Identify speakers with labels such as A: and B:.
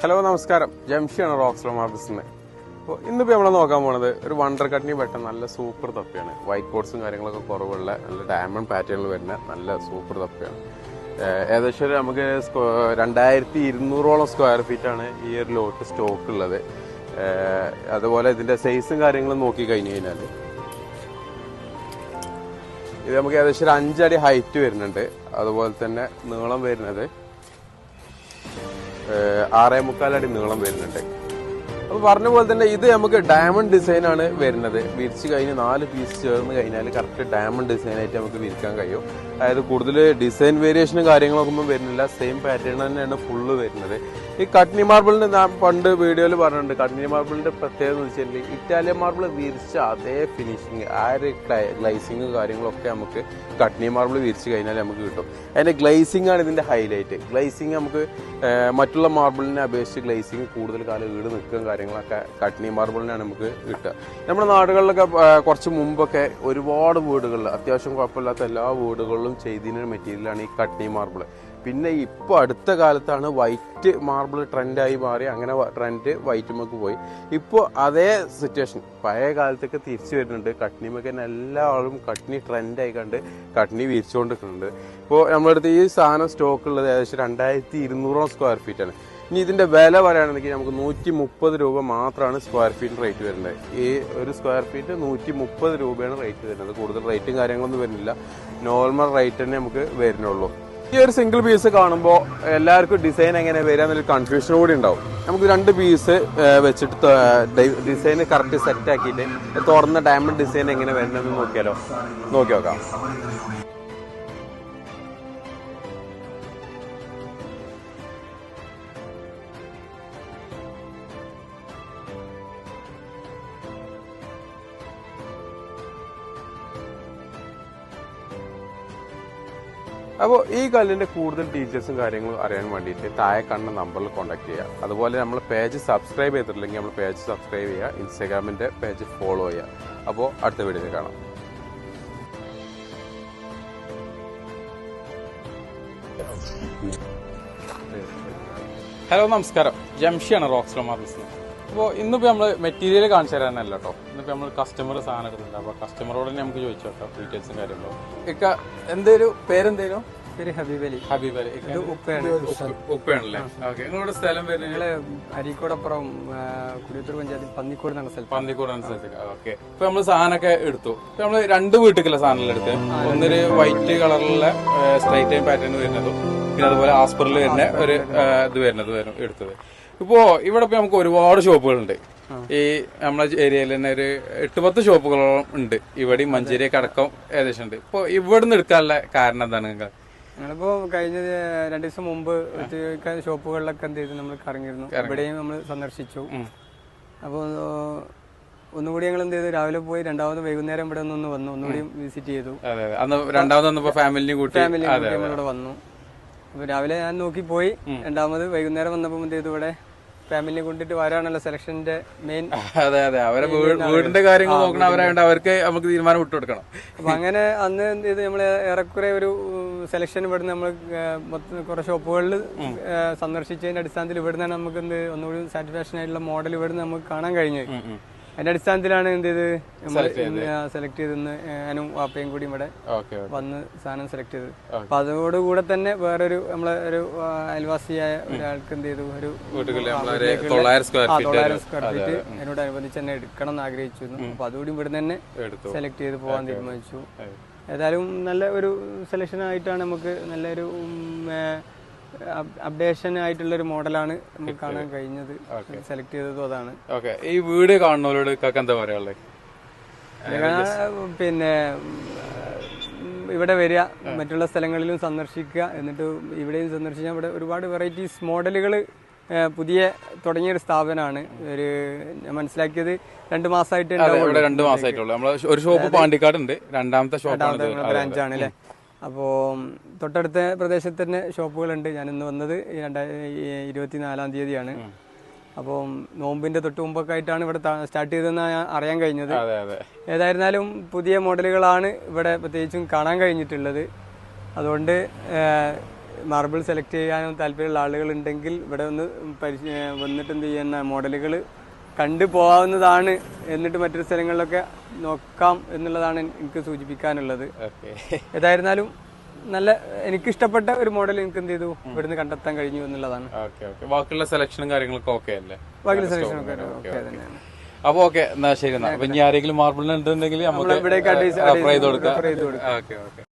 A: Hello നമസ്കാരം. ജംഷിയാണ് rocks ഓഫീസിൽ അപ്പോൾ ഇന്നിപ്പോൾ നമ്മൾ നോക്കാൻ പോണത് ഒരു വണ്ടർ കട്ടിനി പെട്ട നല്ല സൂപ്പർ തപ്പിയാണ്. വൈറ്റ് കോഡ്സും കാര്യങ്ങളൊക്കെ കുറവുള്ള നല്ല ഡയമണ്ട് പാറ്റേണിൽ വരുന്ന നല്ല സൂപ്പർ തപ്പിയാണ്. ഏകദേശം നമുക്ക് രണ്ടായിരത്തി ഇരുന്നൂറോളം സ്ക്വയർ ഫീറ്റ് ആണ് ഈ ഒരു ലോട്ട് സ്റ്റോക്ക് ഉള്ളത്. അതുപോലെ ഇതിന്റെ സൈസും കാര്യങ്ങളും നോക്കി കഴിഞ്ഞു കഴിഞ്ഞാൽ ഇത് നമുക്ക് ഏകദേശം ഒരു അഞ്ചടി ഹൈറ്റ് വരുന്നുണ്ട്. അതുപോലെ തന്നെ നീളം വരുന്നത് ആറേ മുക്കാലടി നീളം വരുന്നുണ്ട്. അപ്പൊ പറഞ്ഞ പോലെ തന്നെ ഇത് നമുക്ക് ഡയമണ്ട് ഡിസൈൻ ആണ് വരുന്നത്. വിരിച്ച് കഴിഞ്ഞ് നാല് പീസ് ചേർന്ന് കഴിഞ്ഞാൽ കറക്റ്റ് ഡയമണ്ട് ഡിസൈൻ ആയിട്ട് നമുക്ക് വിരിക്കാൻ കഴിയും. അതായത് കൂടുതൽ ഡിസൈൻ വേരിയേഷനും കാര്യങ്ങളൊക്കെ ഒന്നും വരുന്നില്ല. സെയിം പാറ്റേൺ തന്നെയാണ് ഫുള്ള് വരുന്നത്. ഈ കട്നി മാർബിളിന്റെ ഞാൻ പണ്ട് വീഡിയോയിൽ പറഞ്ഞിട്ടുണ്ട്. കട്നി മാർബിളിന്റെ പ്രത്യേകത എന്ന് വെച്ചാൽ ഇറ്റാലിയൻ മാർബിൾ വിരിച്ച അതേ ഫിനിഷിങ് ആ ഒരു ഗ്ലൈസിങ് കാര്യങ്ങളൊക്കെ നമുക്ക് കട്നി മാർബിൾ വിരിച്ച് കഴിഞ്ഞാൽ നമുക്ക് കിട്ടും. അതിന്റെ ഗ്ലൈസിംഗ് ആണ് ഇതിന്റെ ഹൈലൈറ്റ് ഗ്ലൈസിങ് നമുക്ക് മറ്റുള്ള മാർബിളിനെ അപേക്ഷിച്ച് ഗ്ലൈസിങ് കൂടുതൽ കാലം ഈട് നിൽക്കുകയും കാര്യങ്ങളൊക്കെ കട്നി മാർബിളിനാണ് നമുക്ക് കിട്ടുക. നമ്മുടെ നാടുകളിലൊക്കെ കുറച്ച് മുമ്പൊക്കെ ഒരുപാട് വീടുകളിൽ അത്യാവശ്യം കുഴപ്പമില്ലാത്ത എല്ലാ വീടുകളിലും ചെയ്തിരുന്ന മെറ്റീരിയലാണ് ഈ കട്നി മാർബിൾ പിന്നെ ഇപ്പോൾ അടുത്ത കാലത്താണ് വൈറ്റ് മാർബിൾ ട്രെൻഡായി മാറി അങ്ങനെ ട്രെൻഡ് വൈറ്റ് വൈറ്റുമൊക്കെ പോയി. ഇപ്പോൾ അതേ സിറ്റുവേഷൻ പഴയ കാലത്തൊക്കെ തിരിച്ചു വരുന്നുണ്ട്. കട്നിമൊക്കെ തന്നെ എല്ലാവരും കട്നി ട്രെൻഡായി കണ്ട് കട്നി വിരിച്ചുകൊണ്ടിരിക്കുന്നുണ്ട് ഇപ്പോൾ നമ്മളടുത്ത് ഈ സാധനം സ്റ്റോക്ക് ഉള്ളത് ഏകദേശം രണ്ടായിരത്തി ഇരുന്നൂറോളം സ്ക്വയർ ഫീറ്റ് ആണ്. ഇനി ഇതിന്റെ വില പറയുകയാണെങ്കിൽ നമുക്ക് നൂറ്റി മുപ്പത് രൂപ മാത്രമാണ് സ്ക്വയർ ഫീറ്റ് റേറ്റ് വരുന്നത്. ഈ ഒരു സ്ക്വയർ ഫീറ്റ് നൂറ്റി മുപ്പത് രൂപയാണ് റേറ്റ് വരുന്നത്. കൂടുതൽ റേറ്റും കാര്യങ്ങളൊന്നും വരുന്നില്ല. നോർമൽ റേറ്റ് തന്നെ നമുക്ക് വരുന്നുള്ളൂ. ഈ ഒരു സിംഗിൾ പീസ് കാണുമ്പോൾ എല്ലാവർക്കും ഡിസൈൻ എങ്ങനെ വരിക എന്നൊരു കൺഫ്യൂഷൻ കൂടി ഉണ്ടാവും. നമുക്ക് രണ്ട് പീസ് വെച്ചിട്ട് ഡിസൈൻ കറക്റ്റ് സെറ്റ് ആക്കിയിട്ട് തുറന്ന ഡയമണ്ട് ഡിസൈൻ എങ്ങനെ വരുന്നതെന്ന് നോക്കിയാലോ? നോക്കി നോക്കാം. അപ്പോൾ ഈ കല്ലിന്റെ കൂടുതൽ ഡീറ്റെയിൽസും കാര്യങ്ങളും അറിയാൻ വേണ്ടിയിട്ട് താഴെ കാണുന്ന നമ്പറിൽ കോൺടാക്ട് ചെയ്യുക. അതുപോലെ നമ്മൾ പേജ് സബ്സ്ക്രൈബ് ചെയ്തിട്ടില്ലെങ്കിൽ നമ്മൾ പേജ് സബ്സ്ക്രൈബ് ചെയ്യുക. ഇൻസ്റ്റാഗ്രാമിന്റെ പേജ് ഫോളോ ചെയ്യുക. അപ്പോൾ അടുത്ത വീഡിയോയിൽ കാണാം. ഹലോ നമസ്കാരം. ജംഷിയാണ് റോക്സ് മാർബിൾസ് അപ്പോൾ ഇന്നിപ്പോൾ നമ്മൾ മെറ്റീരിയൽ കാണിച്ചു തരാനല്ല കേട്ടോ ഇന്നിപ്പോൾ നമ്മൾ കസ്റ്റമർ സാധനം എടുക്കുന്നുണ്ട് അപ്പോൾ കസ്റ്റമറോട് തന്നെ നമുക്ക് ചോദിച്ചു കേട്ടോ ഡീറ്റെയിൽസും കാര്യങ്ങളും. ഇക്ക എന്തേലും പേരെന്തേലും?
B: പേര് ഹബീബ് അലി.
A: ഹബീബ് അലി.
B: ഇത് ഉപ്പയാണ്.
A: ഉപ്പയാണല്ലേ? ഓക്കെ. നിങ്ങളുടെ സ്ഥലം പേര്
B: ഞങ്ങൾ അരീക്കോടപ്പുറം കുടിയത്തൂർ പഞ്ചായത്തിൽ പന്നിക്കോട് എന്ന സ്ഥലത്ത്.
A: എന്ന സ്ഥലത്തേക്ക്. ഓക്കെ. ഇപ്പൊ നമ്മൾ സാധനമൊക്കെ എടുത്തു. ഇപ്പൊ നമ്മൾ രണ്ട് വീട്ടിലുള്ള സാധനങ്ങൾ എടുത്ത്? ഒന്നൊരു വൈറ്റ് കളറിലുള്ള സ്ട്രൈറ്റ് ടൈം പാറ്റേൺ വരുന്നതും പിന്നെ അതുപോലെ ആസ്പറിൽ വരുന്ന ഒരു ഇത് വരുന്നത് വരും എടുത്തത്. ഇപ്പോ ഇവിടെ ഇപ്പൊ നമുക്ക് ഒരുപാട് ഷോപ്പുകളുണ്ട്. ഈ നമ്മളെ ഏരിയയിൽ തന്നെ ഒരു എട്ട് പത്ത് ഷോപ്പുകളോളം ഉണ്ട്. ഇവിടെയും മഞ്ചേരി അടക്കം ഏകദേശം ഉണ്ട്. ഇപ്പൊ ഇവിടുന്ന് എടുക്കാനുള്ള കാരണം എന്താണ് നിങ്ങൾ
B: ഞങ്ങളിപ്പോ കഴിഞ്ഞ രണ്ടു ദിവസം മുമ്പ് ഷോപ്പുകളിലൊക്കെ എന്ത് ചെയ്തു? നമ്മൾ കറങ്ങിയിരുന്നു. ഇവിടെയും നമ്മൾ സന്ദർശിച്ചു. അപ്പോൾ ഒന്നുകൂടി ഞങ്ങൾ എന്ത് ചെയ്തു? രാവിലെ പോയി രണ്ടാമത് വൈകുന്നേരം ഇവിടെ ഒന്ന് വന്നു. ഒന്നുകൂടി വിസിറ്റ് ചെയ്തു.
A: രണ്ടാമത്
B: ഫാമിലി ഇവിടെ വന്നു. അപ്പൊ രാവിലെ ഞാൻ നോക്കി പോയി രണ്ടാമത് വൈകുന്നേരം വന്നപ്പോൾ എന്ത് ചെയ്തു ഇവിടെ? ഫാമിലിനെ കൊണ്ടിട്ട് വരാണല്ലോ സെലക്ഷന്റെ മെയിൻ
A: അതെ അതെ. അവരെ വീടിന്റെ കാര്യങ്ങൾ നോക്കണം അവരായത് അവർക്ക് നമുക്ക് തീരുമാനം വിട്ടുകൊടുക്കണം
B: അപ്പൊ അങ്ങനെ അന്ന് എന്ത് നമ്മൾ നമ്മൾ ഏറെക്കുറെ ഒരു സെലക്ഷൻ ഇവിടുന്ന് നമ്മൾ മൊത്തം കുറെ ഷോപ്പുകളിൽ സന്ദർശിച്ചതിന്റെ അടിസ്ഥാനത്തിൽ ഇവിടുന്ന് നമുക്ക് എന്ത് ഒന്നുകൂടി സാറ്റിസ്ഫാക്ഷൻ ആയിട്ടുള്ള മോഡൽ ഇവിടുന്ന് നമുക്ക് കാണാൻ കഴിഞ്ഞു അതിന്റെ അടിസ്ഥാനത്തിലാണ് എന്ത് ചെയ്ത് സെലക്ട് ചെയ്തെന്ന് ഞാനും വാപ്പയും കൂടി ഇവിടെ വന്ന് സാധനം സെലക്ട് ചെയ്തത്. അപ്പൊ അതോടുകൂടെ തന്നെ വേറൊരു നമ്മളെ ഒരു അയൽവാസിയായ ഒരാൾക്ക് എന്ത് ചെയ്തു? ഒരു
A: തൊള്ളായിരം സ്ക്വയർ ഫീറ്റ്
B: അതിനോടനുബന്ധിച്ച് തന്നെ എടുക്കണം എന്ന് ആഗ്രഹിച്ചിരുന്നു. അപ്പൊ അതുകൂടി ഇവിടെ തന്നെ സെലക്ട് ചെയ്ത് പോകാൻ തീരുമാനിച്ചു. ഏതായാലും നല്ല ഒരു സെലക്ഷൻ ആയിട്ടാണ് നമുക്ക് നല്ലൊരു അപ്ഡേഷൻ ആയിട്ടുള്ള ഒരു മോഡലാണ് നമുക്ക് കാണാൻ കഴിഞ്ഞത്. സെലക്ട് ചെയ്തതും അതാണ്.
A: ഈ വീട് കാണുന്നവരോട് എന്താ പറയാനുള്ളത്
B: പിന്നെ ഇവിടെ വരിക മറ്റുള്ള സ്ഥലങ്ങളിലും സന്ദർശിക്കുക എന്നിട്ട് ഇവിടെയും സന്ദർശിച്ചാൽ ഇവിടെ ഒരുപാട് വെറൈറ്റീസ് മോഡലുകൾ പുതിയ തുടങ്ങിയൊരു സ്ഥാപനമാണ്. ഒരു ഞാൻ മനസ്സിലാക്കിയത് രണ്ട് മാസമായിട്ട്
A: രണ്ടു മാസമായിട്ടുള്ളൂ. നമ്മൾ ഒരു ഷോപ്പ് പാണ്ടിക്കാട് ഉണ്ട് രണ്ടാമത്തെ ഷോപ്പാണ്
B: ബ്രാഞ്ചാണ് അല്ലേ അപ്പോൾ തൊട്ടടുത്ത പ്രദേശത്ത് തന്നെ ഷോപ്പുകളുണ്ട്. ഞാൻ ഇന്ന് വന്നത് രണ്ടായിരത്തി രണ്ടായിരത്തി ഇരുപത്തിനാലാം തീയതിയാണ്. അപ്പോൾ നോമ്പിന്റെ തൊട്ട് മുമ്പൊക്കെ ആയിട്ടാണ് ഇവിടെ സ്റ്റാർട്ട് ചെയ്തതെന്ന് അറിയാൻ കഴിഞ്ഞത്. ഏതായിരുന്നാലും പുതിയ മോഡലുകളാണ് ഇവിടെ പ്രത്യേകിച്ചും കാണാൻ കഴിഞ്ഞിട്ടുള്ളത്. അതുകൊണ്ട് മാർബിൾ സെലക്ട് ചെയ്യാനും താല്പര്യമുള്ള ആളുകളുണ്ടെങ്കിൽ ഇവിടെ ഒന്ന് പരിശ- വന്നിട്ട് എന്ത് ചെയ്യുന്ന മോഡലുകൾ കണ്ടു പോകാവുന്നതാണ് എന്നിട്ട് മറ്റൊരു സ്ഥലങ്ങളിലൊക്കെ നോക്കാം എന്നുള്ളതാണ് എനിക്ക് സൂചിപ്പിക്കാനുള്ളത്. ഏതായിരുന്നാലും നല്ല എനിക്ക് ഇഷ്ടപ്പെട്ട ഒരു മോഡൽ എനിക്ക് എന്ത് ചെയ്തു? ഇവിടുന്ന് കണ്ടെത്താൻ കഴിഞ്ഞു എന്നുള്ളതാണ്.
A: ബാക്കിയുള്ള സെലക്ഷനും കാര്യങ്ങളൊക്കെ ഓക്കെ അല്ലേ?
B: ബാക്കിയുള്ള സെലക്ഷനും ഒക്കെ ഓക്കെ തന്നെയാണ്.
A: അപ്പൊ ഓക്കെ എന്നാ ശരി എന്നാ. അപ്പൊ ഇനി ആരെങ്കിലും മാർബിളിന് ഉണ്ടെങ്കിൽ നമുക്ക്
B: ഇവിടേക്ക് കൊടുക്കാം.
A: Okay okay